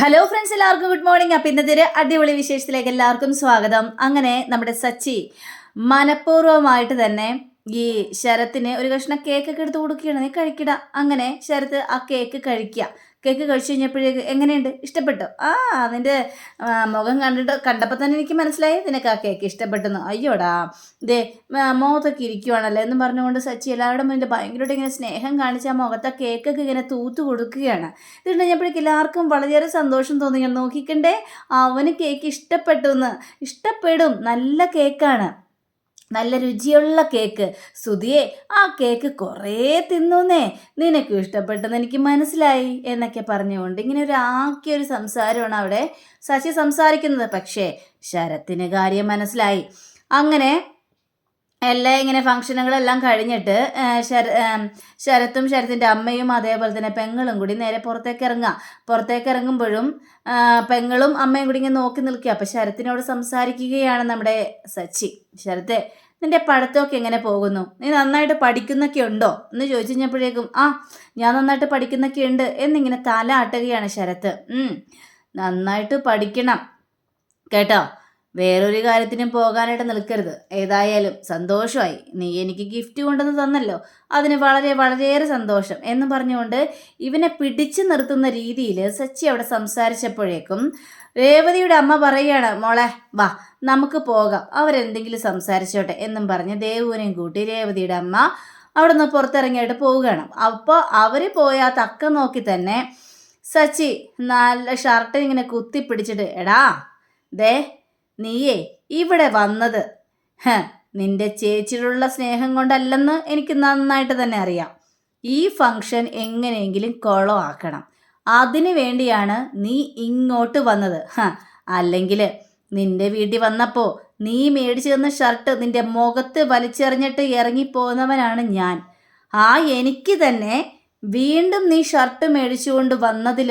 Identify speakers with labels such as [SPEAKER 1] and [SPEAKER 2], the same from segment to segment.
[SPEAKER 1] Hello friends എല്ലാവർക്കും good morning അപ്പം ഇന്നത്തെ ഒരു അടിപൊളി വിശേഷത്തിലേക്ക് എല്ലാവർക്കും സ്വാഗതം. അങ്ങനെ നമ്മുടെ സച്ചി മനഃപൂർവമായിട്ട് തന്നെ ഈ ശരത്തിന് ഒരു കഷ്ണം കേക്കൊക്കെ എടുത്ത് കൊടുക്കുകയാണ്. നീ കഴിക്കട. അങ്ങനെ ശരത്ത് ആ കേക്ക് കഴിക്കുക. കേക്ക് കഴിച്ചു കഴിഞ്ഞപ്പോഴേക്ക് എങ്ങനെയുണ്ട്? ഇഷ്ടപ്പെട്ടു? ആ അതിന്റെ മുഖം കണ്ടിട്ട് കണ്ടപ്പോൾ തന്നെ എനിക്ക് മനസ്സിലായി. നിനക്ക് ആ കേക്ക് ഇഷ്ടപ്പെട്ടെന്ന്. അയ്യോടാ. ആ, മുഖത്തൊക്കെ ഇരിക്കുവാണല്ലോ എന്ന് പറഞ്ഞുകൊണ്ട് സച്ചി എല്ലാവരുടെ മുന്നിൽ ഭയങ്കരമായിട്ട് ഇങ്ങനെ സ്നേഹം കാണിച്ച് ആ മുഖത്ത് ആ കേക്കൊക്കെ ഇങ്ങനെ തൂത്ത് കൊടുക്കുകയാണ്. ഇത് കഴിഞ്ഞപ്പോഴേക്ക് എല്ലാവർക്കും വളരെയേറെ സന്തോഷം തോന്നി. നോക്കിക്കണ്ടേ അവന് കേക്ക് ഇഷ്ടപ്പെട്ടു എന്ന് ഇഷ്ടപ്പെടും. നല്ല കേക്കാണ്. നല്ല രുചിയുള്ള കേക്ക്. സുധിയെ ആ കേക്ക് കുറേ തിന്നുന്നേ. നിനക്ക് ഇഷ്ടപ്പെട്ടെന്ന് എനിക്ക് മനസ്സിലായി എന്നൊക്കെ പറഞ്ഞുകൊണ്ട് ഇങ്ങനെ ഒരു ആക്കിയൊരു സംസാരമാണ് അവിടെ ശശി സംസാരിക്കുന്നത്. പക്ഷേ ശരത്തിന് കാര്യം മനസ്സിലായി. അങ്ങനെ എല്ലാം ഇങ്ങനെ ഫംഗ്ഷനുകളെല്ലാം കഴിഞ്ഞിട്ട് ശര ശരത്തും ശരത്തിന്റെ അമ്മയും അതേപോലെ തന്നെ പെങ്ങളും കൂടി നേരെ പുറത്തേക്ക് ഇറങ്ങുക. പുറത്തേക്ക് ഇറങ്ങുമ്പോഴും പെങ്ങളും അമ്മയും കൂടി ഇങ്ങനെ നോക്കി നിൽക്കുക. അപ്പം ശരത്തിനോട് സംസാരിക്കുകയാണ് നമ്മുടെ സച്ചി. ശരത്തെ നിന്റെ പഠിത്തമൊക്കെ എങ്ങനെ പോകുന്നു? നീ നന്നായിട്ട് പഠിക്കുന്നൊക്കെ ഉണ്ടോ? എന്ന് ചോദിച്ചു കഴിഞ്ഞപ്പോഴേക്കും ആ ഞാൻ നന്നായിട്ട് പഠിക്കുന്നൊക്കെ ഉണ്ട്. എന്നിങ്ങനെ തല ആട്ടുകയാണ് ശരത്ത്. നന്നായിട്ട് പഠിക്കണം. കേട്ടോ? വേറൊരു കാര്യത്തിനും പോകാനായിട്ട് നിൽക്കരുത്. ഏതായാലും സന്തോഷമായി. നീ എനിക്ക് ഗിഫ്റ്റ് കൊണ്ടുവന്ന് തന്നല്ലോ. അതിന് വളരെ വളരെയേറെ സന്തോഷം എന്ന് പറഞ്ഞുകൊണ്ട് ഇവനെ പിടിച്ചു നിർത്തുന്ന രീതിയിൽ സച്ചി അവിടെ സംസാരിച്ചപ്പോഴേക്കും രേവതിയുടെ അമ്മ പറയുകയാണ് മോളെ വാ നമുക്ക് പോകാം. അവരെന്തെങ്കിലും സംസാരിച്ചോട്ടെ എന്നും പറഞ്ഞ് ദേവുവിനെയും കൂട്ടി രേവതിയുടെ അമ്മ അവിടെ നിന്ന് പുറത്തിറങ്ങിയിട്ട് പോവുകയാണ്. അപ്പോൾ അവർ പോയ തക്കം നോക്കി തന്നെ സച്ചി നല്ല ഷർട്ട് ഇങ്ങനെ കുത്തി പിടിച്ചിട്ട് എടാ ദേ നീയേ ഇവിടെ വന്നത്. ഹ, നിന്റെ ചേച്ചിയോടുള്ള സ്നേഹം കൊണ്ടല്ലെന്ന് എനിക്ക് നന്നായിട്ട് തന്നെ അറിയാം. ഈ ഫംഗ്ഷൻ എങ്ങനെയെങ്കിലും കുളമാക്കണം അതിനു വേണ്ടിയാണ് നീ ഇങ്ങോട്ട് വന്നത്. ഹ അല്ലെങ്കിൽ നിന്റെ വീട്ടിൽ വന്നപ്പോൾ നീ മേടിച്ചു തന്ന ഷർട്ട് നിന്റെ മുഖത്ത് വലിച്ചെറിഞ്ഞിട്ട് ഇറങ്ങിപ്പോകുന്നവനാണ് ഞാൻ. ആ എനിക്ക് തന്നെ വീണ്ടും നീ ഷർട്ട് മേടിച്ചുകൊണ്ട് വന്നതിൽ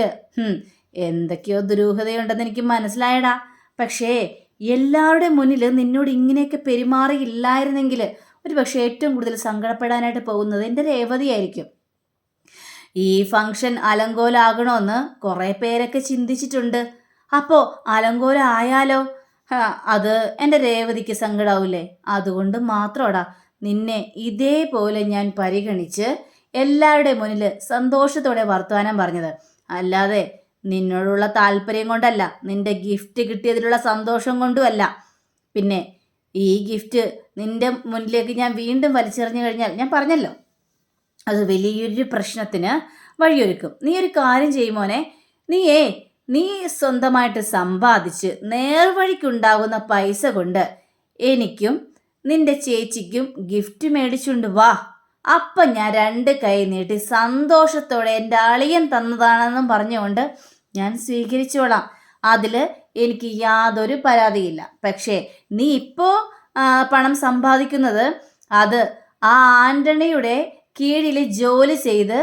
[SPEAKER 1] എന്തൊക്കെയോ ദുരൂഹതയുണ്ടെന്ന് എനിക്ക് മനസ്സിലായടാ. പക്ഷേ എല്ലാവരുടെ മുന്നിൽ നിന്നോട് ഇങ്ങനെയൊക്കെ പെരുമാറിയില്ലായിരുന്നെങ്കിൽ ഒരു പക്ഷേ ഏറ്റവും കൂടുതൽ സങ്കടപ്പെടാനായിട്ട് പോകുന്നത് എന്റെ രേവതിയായിരിക്കും. ഈ ഫംഗ്ഷൻ അലങ്കോലാകണമെന്ന് കുറേ പേരൊക്കെ ചിന്തിച്ചിട്ടുണ്ട്. അപ്പോൾ അലങ്കോലായാലോ? അത് എന്റെ രേവതിക്ക് സങ്കടാവില്ലേ അതുകൊണ്ട് മാത്രമടാ നിന്നെ ഇതേപോലെ ഞാൻ പരിഗണിച്ച് എല്ലാവരുടെ മുന്നിൽ സന്തോഷത്തോടെ വർത്തമാനം പറഞ്ഞത്. അല്ലാതെ നിന്നോടുള്ള താല്പര്യം കൊണ്ടല്ല നിന്റെ ഗിഫ്റ്റ് കിട്ടിയതിലുള്ള സന്തോഷം കൊണ്ടുമല്ല. പിന്നെ ഈ ഗിഫ്റ്റ് നിന്റെ മുന്നിലേക്ക് ഞാൻ വീണ്ടും വലിച്ചെറിഞ്ഞു കഴിഞ്ഞാൽ ഞാൻ പറഞ്ഞല്ലോ അത് വലിയൊരു പ്രശ്നത്തിന് വഴിയൊരുക്കും. നീ ഒരു കാര്യം ചെയ്യുമോനെ നീയേ നീ സ്വന്തമായിട്ട് സമ്പാദിച്ച് നേർവഴിക്കുണ്ടാകുന്ന പൈസ കൊണ്ട് എനിക്കും നിന്റെ ചേച്ചിക്കും ഗിഫ്റ്റ് മേടിച്ചുകൊണ്ട് വാ. അപ്പം ഞാൻ രണ്ട് കൈ നീട്ടി സന്തോഷത്തോടെ എന്റെ അളിയൻ തന്നതാണെന്നും പറഞ്ഞുകൊണ്ട് ഞാൻ സ്വീകരിച്ചോളാം. അതിൽ എനിക്ക് യാതൊരു പരാതിയില്ല. പക്ഷേ നീ ഇപ്പോൾ പണം സമ്പാദിക്കുന്നത് അത് ആ ആന്റണിയുടെ കീഴിൽ ജോലി ചെയ്ത്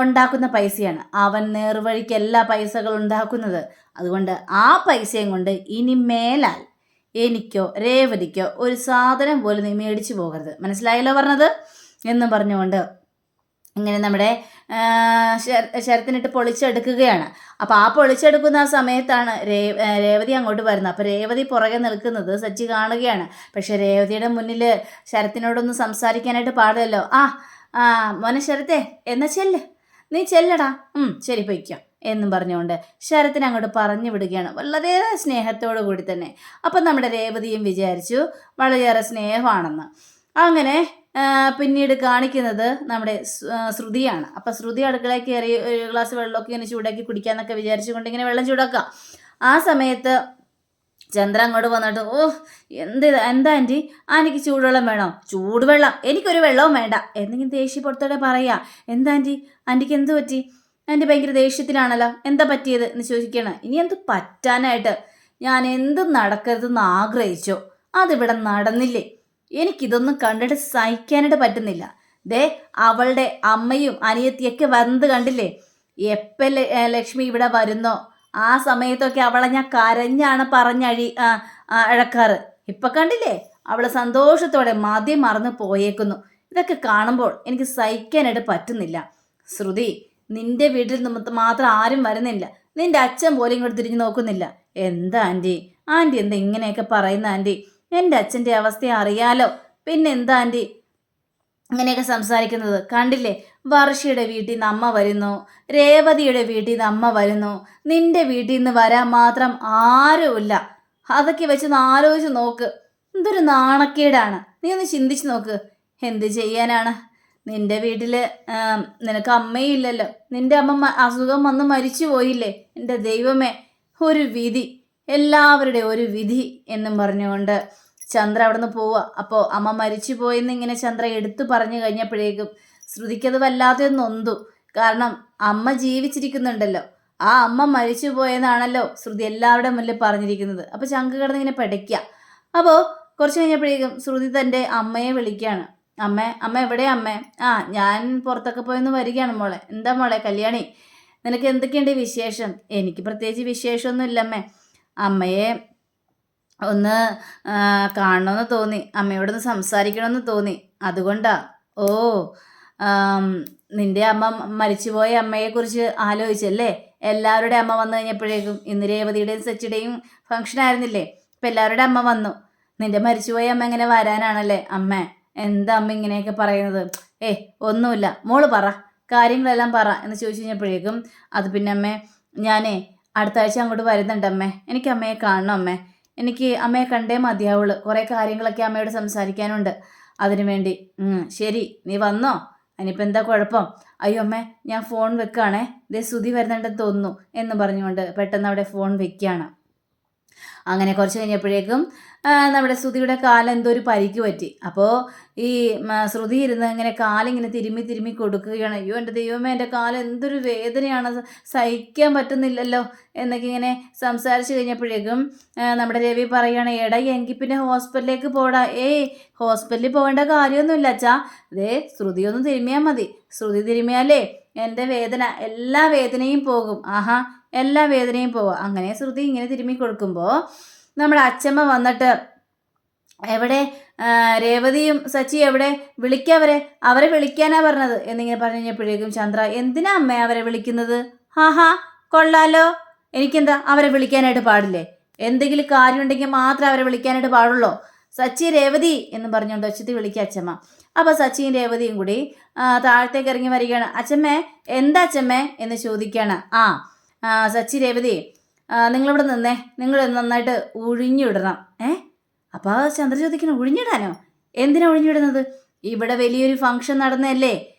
[SPEAKER 1] ഉണ്ടാക്കുന്ന പൈസയാണ്. അവൻ നേർവഴിക്ക് എല്ലാ പൈസകളും ഉണ്ടാക്കുന്നത്. അതുകൊണ്ട് ആ പൈസയും കൊണ്ട് ഇനി മേലാൽ എനിക്കോ രേവതിക്കോ ഒരു സാധനം പോലും നീ മേടിച്ചു പോകരുത്. മനസ്സിലായല്ലോ പറഞ്ഞത്? എന്നും പറഞ്ഞുകൊണ്ട് ഇങ്ങനെ നമ്മുടെ ശരത്തിനിട്ട് പൊളിച്ചെടുക്കുകയാണ്. അപ്പോൾ ആ പൊളിച്ചെടുക്കുന്ന ആ സമയത്താണ് രേവതി അങ്ങോട്ട് വരുന്നത്. അപ്പോൾ രേവതി പുറകെ നിൽക്കുന്നത് സച്ചി കാണുകയാണ്. പക്ഷേ രേവതിയുടെ മുന്നിൽ ശരത്തിനോടൊന്നും സംസാരിക്കാനായിട്ട് പാടില്ലല്ലോ. ആ ആ മോനെ ശരത്തെ എന്നാ ചെല്ല്. നീ ചെല്ലടാ. ശരി പൊയ്ക്കോ. എന്നും പറഞ്ഞുകൊണ്ട് ശരത്തിനെ അങ്ങോട്ട് പറഞ്ഞു വിടുകയാണ്. വളരെയേറെ സ്നേഹത്തോടു കൂടി തന്നെ. അപ്പം നമ്മുടെ രേവതിയും വിചാരിച്ചു വളരെയേറെ സ്നേഹമാണെന്ന്. അങ്ങനെ പിന്നീട് കാണിക്കുന്നത് നമ്മുടെ ശ്രുതിയാണ്. അപ്പം ശ്രുതി അടുക്കളയിൽ കയറി ഒരു ഗ്ലാസ് വെള്ളമൊക്കെ ഇങ്ങനെ ചൂടാക്കി കുടിക്കാന്നൊക്കെ വിചാരിച്ചുകൊണ്ട് ഇങ്ങനെ വെള്ളം ചൂടാക്കാം. ആ സമയത്ത് ചന്ദ്ര അങ്ങോട്ട് വന്നിട്ട് ഓ എന്ത് എന്താ ആന്റി ആ എനിക്ക് ചൂടുവെള്ളം വേണോ? ചൂടുവെള്ളം എനിക്കൊരു വെള്ളവും വേണ്ട. എന്തെങ്കിലും ദേഷ്യപ്പെടുത്തോടെ പറയാ എന്താ ആന്റി ആന്റിക്ക് എന്ത് പറ്റി? ആന്റി ഭയങ്കര ദേഷ്യത്തിലാണല്ലോ. എന്താ പറ്റിയത്? എന്ന് ചോദിക്കണം. ഇനി എന്ത് പറ്റാനായിട്ട്? ഞാൻ എന്ത് നടക്കരുതെന്ന് ആഗ്രഹിച്ചോ. അതിവിടെ നടന്നില്ലേ. എനിക്കിതൊന്നും കണ്ടിട്ട് സഹിക്കാനായിട്ട് പറ്റുന്നില്ല. ദേ അവളുടെ അമ്മയും അനിയത്തിയൊക്കെ വന്നത് കണ്ടില്ലേ? എപ്പോൾ ലക്ഷ്മി ഇവിടെ വരുന്നോ? ആ സമയത്തൊക്കെ അവളെ ഞാൻ കരഞ്ഞാണ് പറഞ്ഞഴി അഴക്കാറ്. ഇപ്പൊ കണ്ടില്ലേ? അവൾ സന്തോഷത്തോടെ മതി മറന്ന് പോയേക്കുന്നു. ഇതൊക്കെ കാണുമ്പോൾ എനിക്ക് സഹിക്കാനായിട്ട് പറ്റുന്നില്ല. ശ്രുതി നിന്റെ വീട്ടിൽ നിന്ന് മാത്രം ആരും വരുന്നില്ല. നിന്റെ അച്ഛൻ പോലും ഇങ്ങോട്ട് തിരിഞ്ഞു നോക്കുന്നില്ല. എന്താ ആന്റി? ആന്റി എന്താ ഇങ്ങനെയൊക്കെ പറയുന്ന ആന്റി? എന്റെ അച്ഛന്റെ അവസ്ഥ അറിയാലോ. പിന്നെ എന്താ ആന്റി ഇങ്ങനെയൊക്കെ സംസാരിക്കുന്നത് കണ്ടില്ലേ? വർഷയുടെ വീട്ടിൽ നിന്ന് അമ്മ വരുന്നു. രേവതിയുടെ വീട്ടിൽ നിന്ന് അമ്മ വരുന്നു. നിന്റെ വീട്ടിൽ നിന്ന് വരാൻ മാത്രം ആരുമില്ല. അതൊക്കെ വെച്ച് ഒന്ന് ആലോചിച്ച് നോക്ക്. എന്തൊരു നാണക്കേടാണ്. നീ ഒന്ന് ചിന്തിച്ച് നോക്ക്. എന്ത് ചെയ്യാനാണ്? നിന്റെ വീട്ടിൽ നിനക്ക് അമ്മയില്ലല്ലോ നിന്റെ അമ്മ അസുഖം വന്ന് മരിച്ചു പോയില്ലേ? എന്റെ ദൈവമേ ഒരു വിധി. എല്ലാവരുടെ ഒരു വിധി എന്നും പറഞ്ഞുകൊണ്ട് ചന്ദ്ര അവിടെ നിന്ന് പോവുക. അപ്പോൾ അമ്മ മരിച്ചു പോയെന്ന് ഇങ്ങനെ ചന്ദ്ര എടുത്തു പറഞ്ഞു കഴിഞ്ഞപ്പോഴേക്കും ശ്രുതിക്കത് വല്ലാതെ നൊന്തു കാരണം അമ്മ ജീവിച്ചിരിക്കുന്നുണ്ടല്ലോ. ആ അമ്മ മരിച്ചു പോയെന്നാണല്ലോ ശ്രുതി എല്ലാവരുടെ മുന്നിൽ പറഞ്ഞിരിക്കുന്നത്. അപ്പോൾ ചങ്ക് കിടന്ന് ഇങ്ങനെ പെടയ്ക്കുക അപ്പോൾ കുറച്ച് കഴിഞ്ഞപ്പോഴേക്കും ശ്രുതി തന്റെ അമ്മയെ വിളിക്കുകയാണ് അമ്മ അമ്മ എവിടെയാ അമ്മ? ആ ഞാൻ പുറത്തൊക്കെ പോയെന്ന് വരികയാണ് മോളെ. എന്താ മോളെ കല്യാണി? നിനക്ക് എന്തൊക്കെയുണ്ട് വിശേഷം? എനിക്ക് പ്രത്യേകിച്ച് വിശേഷമൊന്നും ഇല്ല അമ്മേ അമ്മയെ ഒന്ന് കാണണമെന്ന് തോന്നി. അമ്മയോടൊന്ന് സംസാരിക്കണമെന്ന് തോന്നി. അതുകൊണ്ടാ. ഓ നിന്റെ അമ്മ മരിച്ചുപോയ അമ്മയെക്കുറിച്ച് ആലോചിച്ചല്ലേ? എല്ലാവരുടെ അമ്മ വന്നു കഴിഞ്ഞപ്പോഴേക്കും ഇന്ന് രേവതിയുടെയും സച്ചിയുടെയും ഫംഗ്ഷൻ ആയിരുന്നില്ലേ? ഇപ്പം എല്ലാവരുടെ അമ്മ വന്നു. നിന്റെ മരിച്ചുപോയ അമ്മ എങ്ങനെ വരാനാണല്ലേ അമ്മ? എന്താ അമ്മ ഇങ്ങനെയൊക്കെ പറയുന്നത്? ഏ ഒന്നുമില്ല. മോൾ പറ. കാര്യങ്ങളെല്ലാം പറ എന്ന് ചോദിച്ചു കഴിഞ്ഞപ്പോഴേക്കും അത് പിന്നെ അമ്മേ ഞാനേ അടുത്ത ആഴ്ച അങ്ങോട്ട് വരുന്നുണ്ട് അമ്മേ. എനിക്ക് അമ്മയെ കാണണം അമ്മേ. എനിക്ക് അമ്മയെ കണ്ടേ മതിയാവുള്ളൂ. കുറേ കാര്യങ്ങളൊക്കെ അമ്മയോട് സംസാരിക്കാനുണ്ട്. അതിനു വേണ്ടി. ശരി. നീ വന്നോ? അതിനിപ്പോൾ എന്താ കുഴപ്പം? അയ്യോ അമ്മേ ഞാൻ ഫോൺ വെക്കുകയാണേ ദേ സുതി വരുന്നുണ്ടെന്ന് തോന്നുന്നു എന്ന് പറഞ്ഞുകൊണ്ട് പെട്ടെന്ന് അവിടെ ഫോൺ വെക്കുകയാണ്. അങ്ങനെ കുറച്ച് കഴിഞ്ഞപ്പോഴേക്കും നമ്മുടെ ശ്രുതിയുടെ കാലം എന്തോ ഒരു പരിക്ക് പറ്റി. അപ്പോൾ ഈ ശ്രുതി ഇരുന്ന് ഇങ്ങനെ കാലിങ്ങനെ തിരുമ്മി തിരുമ്മി കൊടുക്കുകയാണ്. അയ്യോ എന്റെ ദൈവമേ എന്റെ കാലം എന്തൊരു വേദനയാണ്. സഹിക്കാൻ പറ്റുന്നില്ലല്ലോ എന്നൊക്കെ ഇങ്ങനെ സംസാരിച്ച് കഴിഞ്ഞപ്പോഴേക്കും നമ്മുടെ രവി പറയുകയാണ് എടാ എങ്കിൽ പിന്നെ ഹോസ്പിറ്റലിലേക്ക് പോടാ. ഏയ് ഹോസ്പിറ്റലിൽ പോകേണ്ട കാര്യമൊന്നുമില്ല അച്ഛാ. ദേ ശ്രുതി ഒന്ന് തിരുമ്മിയാൽ മതി. ശ്രുതി തിരുമ്മിയാലേ എന്റെ വേദന എല്ലാ വേദനയും പോകും. ആഹാ എല്ലാ വേദനയും പോവുക അങ്ങനെ ശ്രുതി ഇങ്ങനെ തിരുമ്മി കൊടുക്കുമ്പോൾ നമ്മുടെ അച്ഛമ്മ വന്നിട്ട് എവിടെ രേവതിയും സച്ചി എവിടെ? വിളിക്കവരെ അവരെ. വിളിക്കാനാ പറഞ്ഞത്. എന്നിങ്ങനെ പറഞ്ഞു കഴിഞ്ഞപ്പോഴേക്കും ചന്ദ്ര എന്തിനാ അമ്മ അവരെ വിളിക്കുന്നത്? ഹാഹാ കൊള്ളാലോ. എനിക്കെന്താ അവരെ വിളിക്കാനായിട്ട് പാടില്ലേ? എന്തെങ്കിലും കാര്യമുണ്ടെങ്കിൽ മാത്രം അവരെ വിളിക്കാനായിട്ട് പാടുള്ളൂ. സച്ചി രേവതി എന്ന് പറഞ്ഞുകൊണ്ട് ഒച്ചത്തി വിളിക്കുക അച്ഛമ്മ അപ്പോൾ സച്ചിയും രേവതിയും കൂടി താഴത്തേക്ക് ഇറങ്ങി വരികയാണ്. അച്ഛമ്മേ എന്താ അച്ഛമ്മേ എന്ന് ചോദിക്കുകയാണ്. ആ, സച്ചി രേവതി നിങ്ങളിവിടെ നിന്നേ. നിങ്ങൾ നന്നായിട്ട് ഉഴിഞ്ഞിടണം. ഏ? അപ്പോൾ ചന്ദ്ര ചോദിക്കണം ഒഴിഞ്ഞിടാനോ എന്തിനാ ഒഴിഞ്ഞിടുന്നത് ഇവിടെ വലിയൊരു ഫംഗ്ഷൻ നടന്നല്ലേ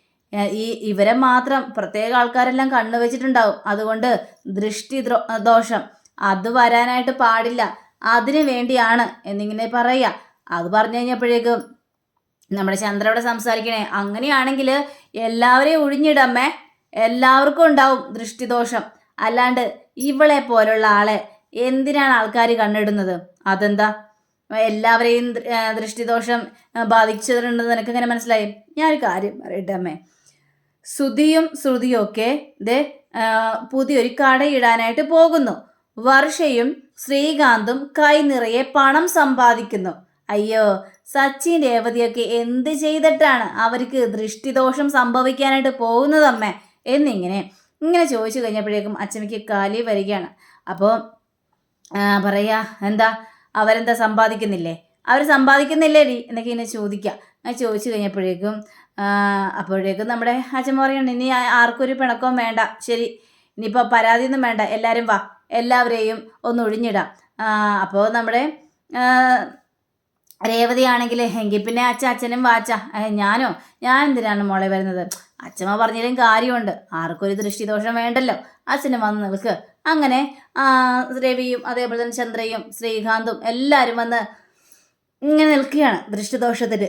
[SPEAKER 1] ഈ ഇവരെ മാത്രം പ്രത്യേക ആൾക്കാരെല്ലാം കണ്ണു വെച്ചിട്ടുണ്ടാവും. അതുകൊണ്ട് ദൃഷ്ടി ദോഷം. അത് വരാനായിട്ട് പാടില്ല. അതിനു വേണ്ടിയാണ് എന്നിങ്ങനെ പറയുക. അത് പറഞ്ഞു കഴിഞ്ഞപ്പോഴേക്കും നമ്മുടെ ചന്ദ്ര അവിടെ സംസാരിക്കണേ. അങ്ങനെയാണെങ്കിൽ എല്ലാവരെയും ഒഴിഞ്ഞിടമ്മേ എല്ലാവർക്കും ഉണ്ടാവും ദൃഷ്ടിദോഷം അല്ലാണ്ട് ഇവളെ പോലുള്ള ആളെ എന്തിനാണ് ആൾക്കാർ കണ്ണിടുന്നത്? അതെന്താ? എല്ലാവരെയും ദൃഷ്ടിദോഷം ബാധിച്ചിട്ടുണ്ട് നിനക്ക് ഇങ്ങനെ മനസ്സിലായി? ഞാനൊരു കാര്യം പറയട്ടെ അമ്മേ. ശ്രുതിയും ശ്രുതിയും ഒക്കെ ദേ പുതിയൊരു കടയിടാനായിട്ട് പോകുന്നു. വർഷയും ശ്രീകാന്തും കൈ നിറയെ പണം സമ്പാദിക്കുന്നു. അയ്യോ സച്ചിൻ രേവതിയൊക്കെ എന്ത് ചെയ്തിട്ടാണ് അവർക്ക് ദൃഷ്ടിദോഷം സംഭവിക്കാനായിട്ട് പോകുന്നതമ്മേ എന്നിങ്ങനെ ഇങ്ങനെ ചോദിച്ചു കഴിഞ്ഞപ്പോഴേക്കും അച്ചമ്മയ്ക്ക് കാലി വരികയാണ്. അപ്പോൾ പറയാ എന്താ അവരെന്താ സമ്പാദിക്കുന്നില്ലേ? അവർ സമ്പാദിക്കുന്നില്ലേ ഡി? എന്നൊക്കെ ഇങ്ങനെ ചോദിക്കുക അങ്ങനെ ചോദിച്ചു കഴിഞ്ഞപ്പോഴേക്കും അപ്പോഴേക്കും നമ്മുടെ അച്ഛൻ പറയണം ഇനി ആർക്കൊരു പിണക്കവും വേണ്ട. ശരി ഇനിയിപ്പോൾ പരാതിയൊന്നും വേണ്ട. എല്ലാവരും വാ. എല്ലാവരെയും ഒന്ന് ഒഴിഞ്ഞിടാം. അപ്പോൾ നമ്മുടെ ആ, രേവതി ആണെങ്കിൽ എങ്കിൽ പിന്നെ അച്ഛ അച്ഛനും വാച്ച. ഞാനോ? ഞാൻ എന്തിനാണ് മോളെ വരുന്നത്? അച്ഛമ്മ പറഞ്ഞാലും കാര്യമുണ്ട്. ആർക്കൊരു ദൃഷ്ടിദോഷം വേണ്ടല്ലോ. അച്ഛനും വന്ന് നിൽക്ക്. അങ്ങനെ രവിയും അതേപോലെ തന്നെ ചന്ദ്രയും ശ്രീകാന്തും എല്ലാവരും വന്ന് ഇങ്ങനെ നിൽക്കുകയാണ് ദൃഷ്ടിദോഷത്തിൽ.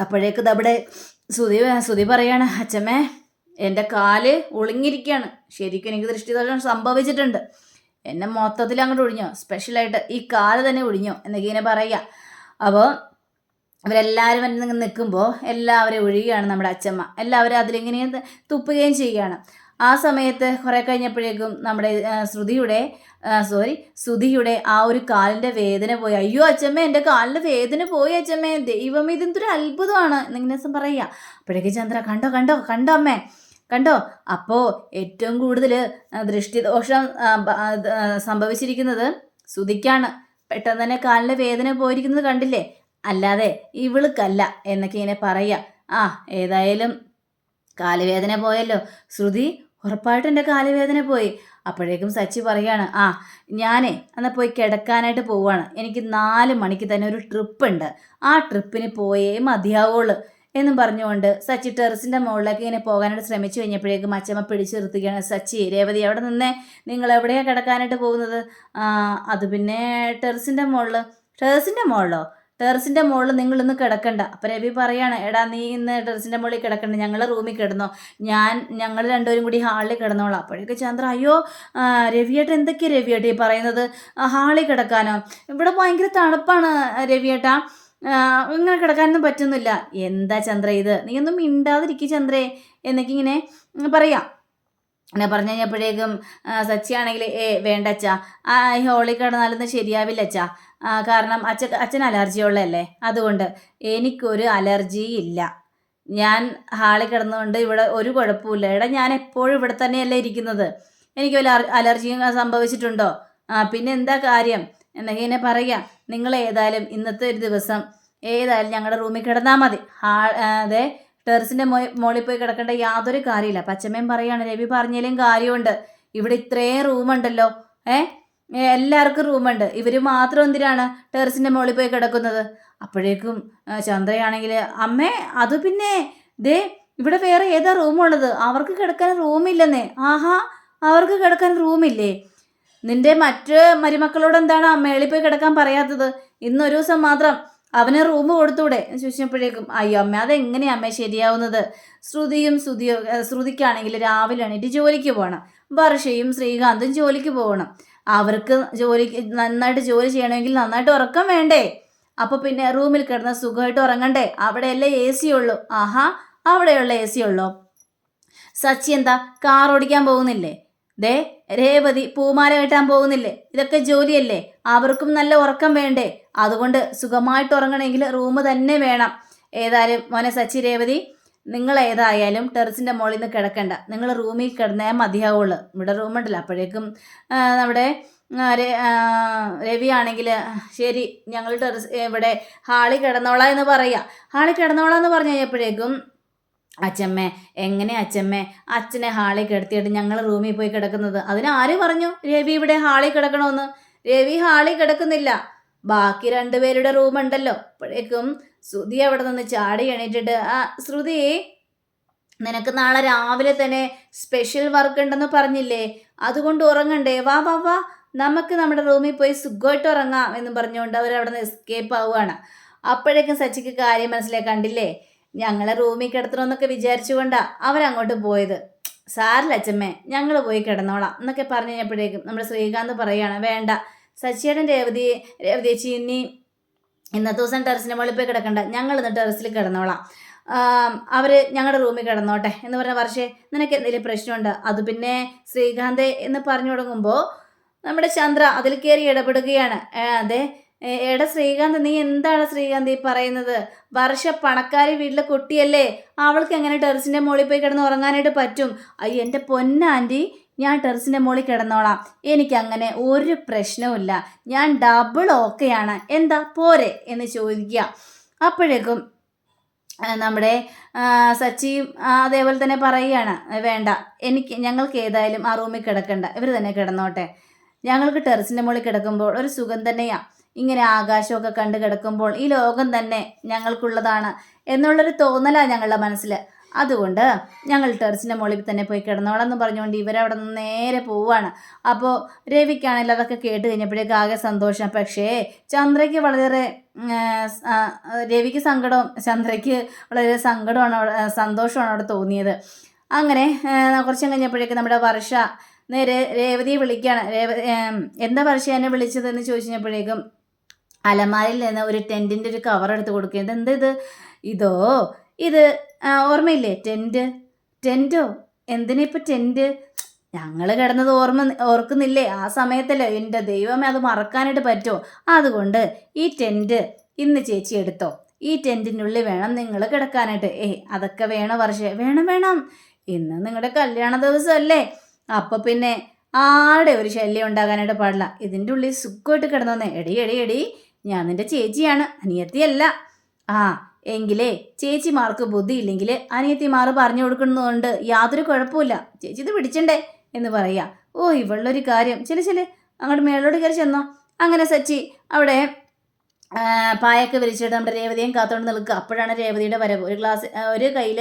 [SPEAKER 1] അപ്പോഴേക്ക് അവിടെ സുതി സുതി പറയാണ് അച്ഛമ്മേ എന്റെ കാൽ ഒളിഞ്ഞിരിക്കുകയാണ്. ശരിക്കും എനിക്ക് ദൃഷ്ടിദോഷം സംഭവിച്ചിട്ടുണ്ട്. എന്നെ മൊത്തത്തിൽ അങ്ങോട്ട് ഒഴിഞ്ഞോ? സ്പെഷ്യലായിട്ട് ഈ കാൽ തന്നെ ഒഴിഞ്ഞോ? എന്നൊക്കെ ഇങ്ങനെ പറയുക. അപ്പോൾ ഇവരെല്ലാവരും വന്ന് നിൽക്കുമ്പോൾ എല്ലാവരും ഒഴിയുകയാണ് നമ്മുടെ അച്ഛമ്മ എല്ലാവരും അതിലിങ്ങനെ തുപ്പുകയും ചെയ്യുകയാണ്. ആ സമയത്ത് കുറെ കഴിഞ്ഞപ്പോഴേക്കും നമ്മുടെ ശ്രുതിയുടെ സോറി ശ്രുതിയുടെ ആ ഒരു കാലിന്റെ വേദന പോയി. അയ്യോ അച്ഛമ്മ എന്റെ കാലിന്റെ വേദന പോയി അച്ഛമ്മ ദൈവം ഇതെന്തൊരു അത്ഭുതമാണ്. എന്നിങ്ങനെ പറയുക. അപ്പോഴേക്ക് ചന്ദ്ര കണ്ടോ കണ്ടോ കണ്ടോ അമ്മേ കണ്ടോ? അപ്പോൾ ഏറ്റവും കൂടുതൽ ദൃഷ്ടിദോഷം സംഭവിച്ചിരിക്കുന്നത് സുതിക്കാണ് പെട്ടെന്ന് തന്നെ കാലിന്റെ വേദന പോയിരിക്കുന്നത് കണ്ടില്ലേ? അല്ലാതെ ഇവിളുക്കല്ല എന്നൊക്കെ ഇങ്ങനെ പറയുക ആ ഏതായാലും കാലുവേദന പോയല്ലോ. ശ്രുതി ഉറപ്പായിട്ടും എന്റെ കാലുവേദന പോയി. അപ്പോഴേക്കും സച്ചി പറയാണ് ആ ഞാനേ എന്നാൽ പോയി കിടക്കാനായിട്ട് പോവാണ്. എനിക്ക് നാല് മണിക്ക് തന്നെ ഒരു ട്രിപ്പ് ഉണ്ട് ആ ട്രിപ്പിന് പോയേ മതിയാവുള്ളൂ. എന്നും പറഞ്ഞുകൊണ്ട് സച്ചി ടെറസിന്റെ മുകളിലേക്ക് ഇങ്ങനെ പോകാനായിട്ട് ശ്രമിച്ചു കഴിഞ്ഞപ്പോഴേക്കും അച്ചമ്മ പിടിച്ചു നിർത്തുകയാണ്. സച്ചി രേവതി അവിടെ നിന്നേ? നിങ്ങൾ എവിടെയാണ് കിടക്കാനായിട്ട് പോകുന്നത്? അത് പിന്നെ ടെറസിന്റെ മുകളിൽ ടെറസിന്റെ മുകളിലോ? ടെറസിന്റെ മുകളിൽ നിങ്ങളിന്ന് കിടക്കണ്ട. അപ്പം രവി പറയാണ് എടാ നീ ഇന്ന് ടെറസിന്റെ മുകളിൽ കിടക്കണ്ട. ഞങ്ങളെ റൂമിൽ കിടന്നോ. ഞാൻ ഞങ്ങൾ രണ്ടുപേരും കൂടി ഹാളിൽ കിടന്നോളാം. അപ്പോഴേക്ക് ചന്ദ്ര അയ്യോ രവിയേട്ട എന്തൊക്കെയാണ് രവിയേട്ട ഈ പറയുന്നത്? ഹാളിൽ കിടക്കാനോ? ഇവിടെ ഭയങ്കര തണുപ്പാണ് രവിയേട്ടാ. ഇങ്ങനെ കിടക്കാനൊന്നും പറ്റുന്നില്ല. എന്താ ചന്ദ്ര ഇത്? നീ ഒന്നും മിണ്ടാതിരിക്കും ചന്ദ്രേ. എന്നൊക്കെ ഇങ്ങനെ പറയാം. അങ്ങനെ പറഞ്ഞു കഴിഞ്ഞപ്പോഴേക്കും സച്ചിയാണെങ്കിൽ ഏ വേണ്ട അച്ഛാ. ആ ഈ ഹോളിൽ കിടന്നാലൊന്നും ശരിയാവില്ല അച്ഛാ. കാരണം അച്ഛ അച്ഛൻ അലർജിയുള്ളതല്ലേ അതുകൊണ്ട് എനിക്കൊരു അലർജി ഇല്ല. ഞാൻ ഹാളിൽ കിടന്നുകൊണ്ട് ഇവിടെ ഒരു കുഴപ്പമില്ല എടാ ഞാൻ എപ്പോഴും ഇവിടെ തന്നെയല്ലേ ഇരിക്കുന്നത്. എനിക്ക് വല്ല അല- അലർജിയും സംഭവിച്ചിട്ടുണ്ടോ? ആ പിന്നെ എന്താ കാര്യം? എന്നൊക്കെ ഇങ്ങനെ പറയാം. നിങ്ങൾ ഏതായാലും ഇന്നത്തെ ഒരു ദിവസം ഏതായാലും ഞങ്ങളുടെ റൂമിൽ കിടന്നാൽ മതി. അതെ ടെറസിന്റെ മോളിൽ പോയി കിടക്കേണ്ട യാതൊരു കാര്യമില്ല. പച്ചമ്മയും പറയാണ് രവി പറഞ്ഞാലും കാര്യമുണ്ട്. ഇവിടെ ഇത്രയും റൂമുണ്ടല്ലോ ഏ? എല്ലാവർക്കും റൂമുണ്ട് ഇവർ മാത്രം എന്തിനാണ് ടെറസിന്റെ മുകളിൽ പോയി കിടക്കുന്നത്? അപ്പോഴേക്കും ചന്ദ്രയാണെങ്കിൽ അമ്മേ അത് പിന്നെ ദേ ഇവിടെ വേറെ ഏതാ റൂമുള്ളത് അവർക്ക് കിടക്കാൻ റൂമില്ലെന്നേ ആഹാ അവർക്ക് കിടക്കാൻ റൂമില്ലേ നിന്റെ മറ്റ് മരുമക്കളോട് എന്താണ് അമ്മേളി പോയി കിടക്കാൻ പറയാത്തത്? ഇന്നൊരു ദിവസം മാത്രം അവന് റൂം കൊടുത്തൂടെ? ചോദിച്ചപ്പോഴേക്കും അയ്യോ അമ്മ അതെങ്ങനെയാ അമ്മ ശരിയാവുന്നത്? ശ്രുതിയും ശ്രുതിയോ ശ്രുതിക്കാണെങ്കിൽ രാവിലെ എണീറ്റ് ജോലിക്ക് പോകണം. വർഷയും ശ്രീകാന്തും ജോലിക്ക് പോകണം. അവർക്ക് ജോലി നന്നായിട്ട് ജോലി ചെയ്യണമെങ്കിൽ നന്നായിട്ട് ഉറക്കം വേണ്ടേ? അപ്പോൾ പിന്നെ റൂമിൽ കിടന്ന് സുഖമായിട്ട് ഉറങ്ങണ്ടേ? അവിടെയല്ലേ എ സി ഉള്ളൂ. ആഹാ അവിടെയുള്ള എ സി ഉള്ളോ? സച്ചി എന്താ? കാർ ഓടിക്കാൻ പോകുന്നില്ലേ? ദേ രേവതി പൂമാല കെട്ടാൻ പോകുന്നില്ലേ? ഇതൊക്കെ ജോലിയല്ലേ? അവർക്കും നല്ല ഉറക്കം വേണ്ടേ? അതുകൊണ്ട് സുഖമായിട്ട് ഉറങ്ങണമെങ്കിൽ റൂം തന്നെ വേണം. ഏതായാലും മോനെ സച്ചി രേവതി നിങ്ങൾ ഏതായാലും ടെറസിന്റെ മുകളിൽ നിന്ന് കിടക്കണ്ട. നിങ്ങൾ റൂമിൽ കിടന്നേ മതിയാവുള്ളൂ. ഇവിടെ റൂമുണ്ടല്ലോ അപ്പോഴേക്കും നമ്മുടെ രവിയാണെങ്കിൽ ശരി ഞങ്ങൾ ടെറസ് ഇവിടെ ഹാളിൽ കിടന്നോളാം എന്ന് പറയുക ഹാളിൽ കിടന്നോളാം എന്ന് പറഞ്ഞു കഴിഞ്ഞപ്പോഴേക്കും അച്ഛമ്മേ എങ്ങനെ അച്ഛമ്മേ അച്ഛനെ ഹാളിൽ കിടത്തിയിട്ട് ഞങ്ങൾ റൂമിൽ പോയി കിടക്കുന്നത്. അതിന് ആര് പറഞ്ഞു രവി ഇവിടെ ഹാളിൽ കിടക്കണമെന്ന് രവി ഹാളിൽ കിടക്കുന്നില്ല. ബാക്കി രണ്ടുപേരുടെ റൂം ഉണ്ടല്ലോ. അപ്പോഴേക്കും ശ്രുതി അവിടെ നിന്ന് ചാടി എണീറ്റിട്ട് ആ ശ്രുതി നിനക്ക് നാളെ രാവിലെ തന്നെ സ്പെഷ്യൽ വർക്ക് ഉണ്ടെന്ന് പറഞ്ഞില്ലേ? അതുകൊണ്ട് ഉറങ്ങണ്ടേ. വാ വാ വാ. നമുക്ക് നമ്മുടെ റൂമിൽ പോയി സുഖമായിട്ട് ഉറങ്ങാം എന്ന് പറഞ്ഞുകൊണ്ട് അവർ അവിടെ നിന്ന് എസ്കേപ്പ് ആവുകയാണ്. അപ്പോഴേക്കും സച്ചിക്ക് കാര്യം മനസ്സിലായി. കണ്ടില്ലേ? ഞങ്ങളെ റൂമിൽ കിടത്തണമെന്നൊക്കെ വിചാരിച്ചുകൊണ്ടാ അവരങ്ങോട്ട് പോയത്. സാറില്ല അച്ഛമ്മേ ഞങ്ങൾ പോയി കിടന്നോളാം എന്നൊക്കെ പറഞ്ഞു കഴിഞ്ഞപ്പോഴേക്കും നമ്മുടെ ശ്രീകാന്ത് പറയുകയാണ് വേണ്ട സച്ചിയേടൻ രേവതി രേവതി ഇനി ഇന്നത്തെ ദിവസം ടെറസിന്റെ മുകളിൽ പോയി കിടക്കണ്ട ഞങ്ങൾ ഇന്ന് ടെറസിൽ കിടന്നോളാം. അവർ ഞങ്ങളുടെ റൂമിൽ കിടന്നോട്ടെ എന്ന് പറഞ്ഞ വർഷേ നിനക്ക് എന്തെങ്കിലും പ്രശ്നമുണ്ട്? അത് പിന്നെ ശ്രീകാന്തെ എന്ന് പറഞ്ഞു തുടങ്ങുമ്പോൾ നമ്മുടെ ചന്ദ്ര അതിൽ കയറി ഇടപെടുകയാണ്. അതെ എടാ ശ്രീകാന്ത് നീ എന്താണ് ശ്രീകാന്ത് ഈ പറയുന്നത്? വർഷ പണക്കാരി വീട്ടിലെ കുട്ടിയല്ലേ? അവൾക്ക് എങ്ങനെ ടെറസിന്റെ മുകളിൽ പോയി കിടന്ന് ഉറങ്ങാനായിട്ട് പറ്റും? അയ്യോ എന്റെ പൊന്നാന്റി ഞാൻ ടെറസിന്റെ മുകളിൽ കിടന്നോളാം. എനിക്കങ്ങനെ ഒരു പ്രശ്നവുമില്ല. ഞാൻ ഡബിൾ ഓക്കെയാണ് എന്താ പോരെ എന്ന് ചോദിക്കുക. അപ്പോഴേക്കും നമ്മുടെ സച്ചിയും അതേപോലെ തന്നെ പറയുകയാണ്. വേണ്ട എനിക്ക് ഞങ്ങൾക്ക് ഏതായാലും ആ റൂമിൽ കിടക്കണ്ട. ഇവർ തന്നെ കിടന്നോട്ടെ. ഞങ്ങൾക്ക് ടെറസിന്റെ മുകളിൽ കിടക്കുമ്പോൾ ഒരു സുഖം തന്നെയാണ് ഇങ്ങനെ ആകാശമൊക്കെ കണ്ടു കിടക്കുമ്പോൾ ഈ ലോകം തന്നെ ഞങ്ങൾക്കുള്ളതാണ് എന്നുള്ളൊരു തോന്നലാണ് ഞങ്ങളുടെ മനസ്സിൽ അതുകൊണ്ട് ഞങ്ങൾ ടെറസിന്റെ മുകളിൽ തന്നെ പോയി കിടന്നോളാം എന്ന് പറഞ്ഞുകൊണ്ട് ഇവരവിടെ നിന്ന് നേരെ പോവുകയാണ്. അപ്പോൾ രവിക്കാണെങ്കിൽ അതൊക്കെ കേട്ട് കഴിഞ്ഞപ്പോഴേക്ക് ആകെ സന്തോഷം. പക്ഷേ ചന്ദ്രയ്ക്ക് വളരെ രവിക്ക് സങ്കടവും ചന്ദ്രയ്ക്ക് വളരെ സങ്കടമാണ് സന്തോഷമാണ് അവിടെ തോന്നിയത്. അങ്ങനെ കുറച്ചും കഴിഞ്ഞപ്പോഴേക്ക് നമ്മുടെ വർഷ നേരെ രേവതിയെ വിളിക്കുകയാണ്. രേവ എന്താ വർഷ എന്നെ വിളിച്ചതെന്ന് ചോദിച്ചു കഴിഞ്ഞപ്പോഴേക്കും അലമാരിൽ നിന്ന് ഒരു ടെന്റിന്റെ ഒരു കവർ എടുത്ത് കൊടുക്കുന്നത് എന്ത് ഇത്? ഇതോ ഇത് ഓർമ്മയില്ലേ? ടെന്റ് ടെന്റോ എന്തിനാ ഇപ്പം ടെന്റ് ഞങ്ങൾ കിടന്നത് ഓർമ്മ ഓർക്കുന്നില്ലേ? ആ സമയത്തല്ലേ. എന്റെ ദൈവമേ അത് മറക്കാനായിട്ട് പറ്റുമോ? അതുകൊണ്ട് ഈ ടെന്റ് ഇന്ന് ചേച്ചി എടുത്തോ. ഈ ടെന്റിനുള്ളിൽ വേണം നിങ്ങൾ കിടക്കാനായിട്ട്. ഏയ് അതൊക്കെ വേണം വർഷേ. വേണം വേണം. ഇന്ന് നിങ്ങളുടെ കല്യാണ ദിവസമല്ലേ അപ്പോൾ പിന്നെ ആടെ ഒരു ശല്യം ഉണ്ടാകാനായിട്ട് പാടില്ല. ഇതിന്റെ ഉള്ളിൽ സുഖമായിട്ട് കിടന്നോന്നേ. എടി എടി എടി. ഞാൻ നിന്റെ ചേച്ചിയാണ് അനിയത്തിയല്ല. ആ എങ്കിലേ ചേച്ചിമാർക്ക് ബുദ്ധി ഇല്ലെങ്കിൽ അനിയത്തിമാർ പറഞ്ഞു കൊടുക്കുന്നതുകൊണ്ട് യാതൊരു കുഴപ്പമില്ല ചേച്ചി ഇത് പിടിച്ചണ്ടേ എന്ന് പറയാ. ഓ ഇവളുള്ളൊരു കാര്യം. ചില ചില അങ്ങോട്ട് മേളോട് കയറി ചെന്നോ. അങ്ങനെ സച്ചി അവിടെ പായൊക്കെ വിരിച്ചിട്ട് നമ്മുടെ രേവതിയും കാത്തോണ്ട് നിൽക്കുക. അപ്പോഴാണ് രേവതിയുടെ വരവ്. ഒരു ഗ്ലാസ് ഒരു കയ്യിൽ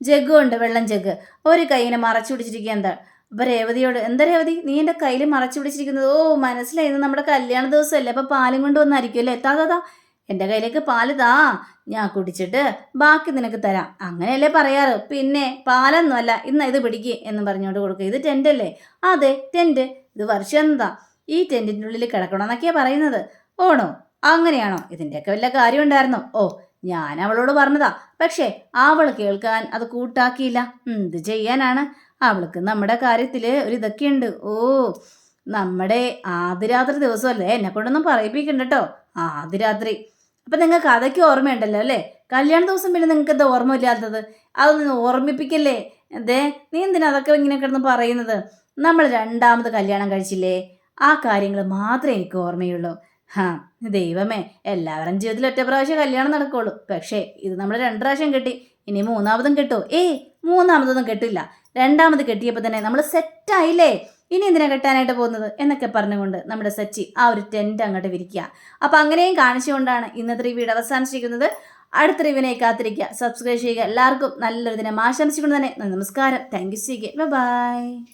[SPEAKER 1] ജഗ്ഗും ഉണ്ട് വെള്ളം ജഗ്ഗ് ഒരു കൈയിനെ മറച്ചു പിടിച്ചിരിക്കുക എന്താ? അപ്പൊ രേവതിയോട് എന്താ രേവതി? നീ എന്റെ കയ്യിൽ മറച്ചു പിടിച്ചിരിക്കുന്നത്? ഓ മനസ്സിലായി. ഇത് നമ്മുടെ കല്യാണ ദിവസമല്ലേ. അപ്പൊ പാലും കൊണ്ട് വന്നായിരിക്കും അല്ലേ? താ താ എന്റെ കയ്യിലേക്ക് പാൽ താ. ഞാൻ കുടിച്ചിട്ട് ബാക്കി നിനക്ക് തരാം. അങ്ങനെയല്ലേ പറയാറ്. പിന്നെ പാലൊന്നുമല്ല ഇന്ന് ഇത് പിടിക്ക് എന്ന് പറഞ്ഞുകൊണ്ട് കൊടുക്കുക. ഇത് ടെന്റ് അല്ലേ? അതെ ടെന്റ് ഇത് വർഷം എന്താ? ഈ ടെന്റിന്റെ ഉള്ളിൽ കിടക്കണമെന്നൊക്കെയാ പറയുന്നത്. ഓണോ? അങ്ങനെയാണോ? ഇതിന്റെയൊക്കെ വല്ല കാര്യം ഉണ്ടായിരുന്നോ? ഓ ഞാൻ അവളോട് പറഞ്ഞതാ. പക്ഷേ അവൾ കേൾക്കാൻ അത് കൂട്ടാക്കിയില്ല. എന്ത് ചെയ്യാനാണ്. അവൾക്ക് നമ്മുടെ കാര്യത്തിൽ ഒരു ഇതൊക്കെ ഉണ്ട് ഓ നമ്മുടെ ആദ്യരാത്രി ദിവസമല്ലേ? എന്നെ കൊണ്ടൊന്നും പറയിപ്പിക്കണ്ട കേട്ടോ ആദ്യരാത്രി അപ്പം നിങ്ങൾക്ക് അതൊക്കെ ഓർമ്മയുണ്ടല്ലോ അല്ലേ? കല്യാണ ദിവസം പിന്നെ നിങ്ങൾക്ക് എന്താ ഓർമ്മ ഓർമ്മയില്ലാത്തത് അതൊന്നും ഓർമ്മിപ്പിക്കല്ലേ? എന്തേ നീ എന്തിനാ അതൊക്കെ ഇങ്ങനെ കിടന്ന് പറയുന്നത്? നമ്മൾ രണ്ടാമത് കല്യാണം കഴിച്ചില്ലേ? ആ കാര്യങ്ങൾ മാത്രമേ എനിക്ക് ഓർമ്മയുള്ളൂ. ഹാ ദൈവമേ എല്ലാവരും ജീവിതത്തിൽ ഒറ്റ പ്രാവശ്യം കല്യാണം നടക്കുള്ളൂ. പക്ഷേ ഇത് നമ്മൾ രണ്ട് പ്രാവശ്യം കിട്ടി. ഇനി മൂന്നാമതും കിട്ടുമോ ഏയ് മൂന്നാമതൊന്നും കെട്ടില്ല. രണ്ടാമത് കെട്ടിയപ്പോൾ തന്നെ നമ്മൾ സെറ്റായില്ലേ ഇനി എന്തിനാ കെട്ടാനായിട്ട് പോകുന്നത്? എന്നൊക്കെ പറഞ്ഞുകൊണ്ട് നമ്മുടെ സച്ചി ആ ഒരു ടെന്റ് അങ്ങോട്ട് വിരിക്കുക. അപ്പോൾ അങ്ങനെയും കാണിച്ചുകൊണ്ടാണ് ഇന്നത്തെ റിവ്യൂടെ അവസാനിച്ചിരിക്കുന്നത്. അടുത്ത റിവ്യൂനെ കാത്തിരിക്കുക. സബ്സ്ക്രൈബ് ചെയ്യുക. എല്ലാവർക്കും നല്ലൊരു ദിനം ആശംസിച്ചുകൊണ്ട് തന്നെ നമസ്കാരം. Thank you C by